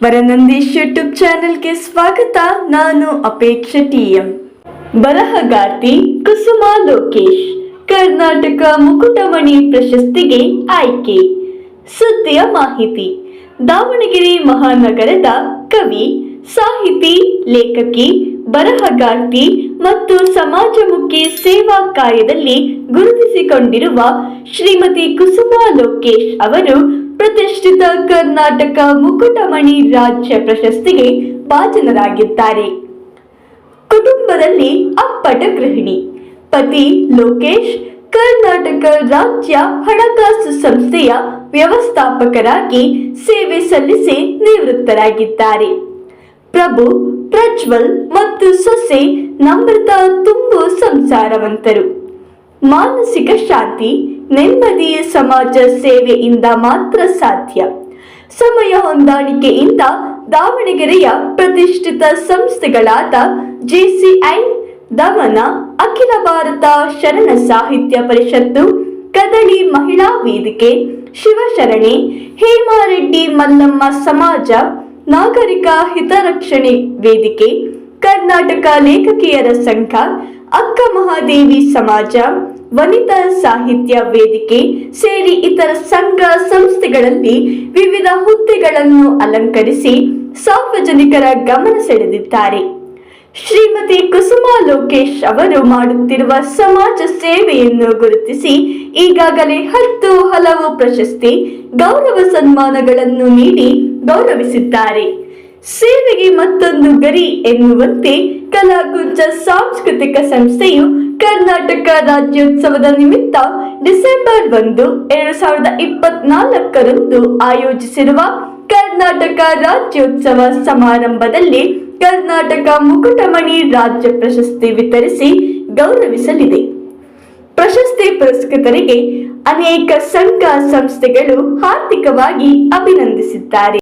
ವರನಂದೀಶ್ YouTube ಚಾನೆಲ್ಗೆ ಸ್ವಾಗತ. ನಾನು ಅಪೇಕ್ಷ ಟಿಎಂ. ಬರಹಗಾರ್ತಿ ಕುಸುಮಾ ಲೋಕೇಶ್. ಕರ್ನಾಟಕ ಮುಕುಟಮಣಿ ಪ್ರಶಸ್ತಿಗೆ ಆಯ್ಕೆ. ಸುದ್ದಿಯ ಮಾಹಿತಿ. ದಾವಣಗೆರೆ ಮಹಾನಗರದ ಕವಿ, ಸಾಹಿತಿ, ಲೇಖಕಿ, ಬರಹಗಾರ್ತಿ ಮತ್ತು ಸಮಾಜಮುಖಿ ಸೇವಾ ಕಾರ್ಯದಲ್ಲಿ ಗುರುತಿಸಿಕೊಂಡಿರುವ ಶ್ರೀಮತಿ ಕುಸುಮಾ ಲೋಕೇಶ್ ಅವರು ಪ್ರತಿಷ್ಠಿತ ಕರ್ನಾಟಕ ಮುಕುಟಮಣಿ ರಾಜ್ಯ ಪ್ರಶಸ್ತಿಗೆ ಭಾಜನರಾಗಿದ್ದಾರೆ. ಕುಟುಂಬದಲ್ಲಿ ಅಪ್ಪಟ ಗೃಹಿಣಿ, ಪತಿ ಲೋಕೇಶ್, ಕರ್ನಾಟಕ ರಾಜ್ಯ ಹಣಕಾಸು ಸಂಸ್ಥೆಯ ವ್ಯವಸ್ಥಾಪಕರಾಗಿ ಸೇವೆ ಸಲ್ಲಿಸಿ ನಿವೃತ್ತರಾಗಿದ್ದಾರೆ. ಪ್ರಭು, ಪ್ರಜ್ವಲ್ ಮತ್ತು ಸೊಸೆ ನಮ್ರತಾ ತುಂಬು ಸಂಸಾರವಂತರು. ಮಾನಸಿಕ ಶಾಂತಿ ನೆಮ್ಮದಿಯ ಸಮಾಜ ಸೇವೆಯಿಂದ ಮಾತ್ರ ಸಾಧ್ಯ. ಸಮಯ ಹೊಂದಾಣಿಕೆಯಿಂದ ದಾವಣಗೆರೆಯ ಪ್ರತಿಷ್ಠಿತ ಸಂಸ್ಥೆಗಳಾದ ಜೆಸಿಐ ದಮನ ಅಖಿಲ ಭಾರತ ಶರಣ ಸಾಹಿತ್ಯ ಪರಿಷತ್ತು, ಕದಳಿ ಮಹಿಳಾ ವೇದಿಕೆ, ಶಿವಶರಣೆ, ಹೇಮಾರೆಡ್ಡಿ ಮಲ್ಲಮ್ಮ ಸಮಾಜ, ನಾಗರಿಕ ಹಿತರಕ್ಷಣೆ ವೇದಿಕೆ, ಕರ್ನಾಟಕ ಲೇಖಕಿಯರ ಸಂಘ, ಅಕ್ಕ ಮಹಾದೇವಿ ಸಮಾಜ ವನಿತಾ ಸಾಹಿತ್ಯ ವೇದಿಕೆ ಸೇರಿ ಇತರ ಸಂಘ ಸಂಸ್ಥೆಗಳಲ್ಲಿ ವಿವಿಧ ಹುದ್ದೆಗಳನ್ನು ಅಲಂಕರಿಸಿ ಸಾರ್ವಜನಿಕರ ಗಮನ ಸೆಳೆದಿದ್ದಾರೆ. ಶ್ರೀಮತಿ ಕುಸುಮಾ ಲೋಕೇಶ್ ಅವರು ಮಾಡುತ್ತಿರುವ ಸಮಾಜ ಸೇವೆಯನ್ನು ಗುರುತಿಸಿ ಈಗಾಗಲೇ ಹತ್ತು ಹಲವು ಪ್ರಶಸ್ತಿ, ಗೌರವ ಸನ್ಮಾನಗಳನ್ನು ನೀಡಿ ಗೌರವಿಸಿದ್ದಾರೆ. ಸೇವೆಗೆ ಮತ್ತೊಂದು ಗರಿ ಎನ್ನುವಂತೆ ಕಲಾಕುಂಚ ಸಾಂಸ್ಕೃತಿಕ ಸಂಸ್ಥೆಯು ಕರ್ನಾಟಕ ರಾಜ್ಯೋತ್ಸವದ ನಿಮಿತ್ತ ಡಿಸೆಂಬರ್ ಒಂದು, ಎರಡು ಸಾವಿರದ ಇಪ್ಪತ್ನಾಲ್ಕರಂದು ಆಯೋಜಿಸಿರುವ ಕರ್ನಾಟಕ ರಾಜ್ಯೋತ್ಸವ ಸಮಾರಂಭದಲ್ಲಿ ಕರ್ನಾಟಕ ಮುಕುಟಮಣಿ ರಾಜ್ಯ ಪ್ರಶಸ್ತಿ ವಿತರಿಸಿ ಗೌರವಿಸಲಿದೆ. ಪ್ರಶಸ್ತಿ ಪುರಸ್ಕೃತರಿಗೆ ಅನೇಕ ಸಂಘ ಸಂಸ್ಥೆಗಳು ಆರ್ಥಿಕವಾಗಿ ಅಭಿನಂದಿಸಿದ್ದಾರೆ.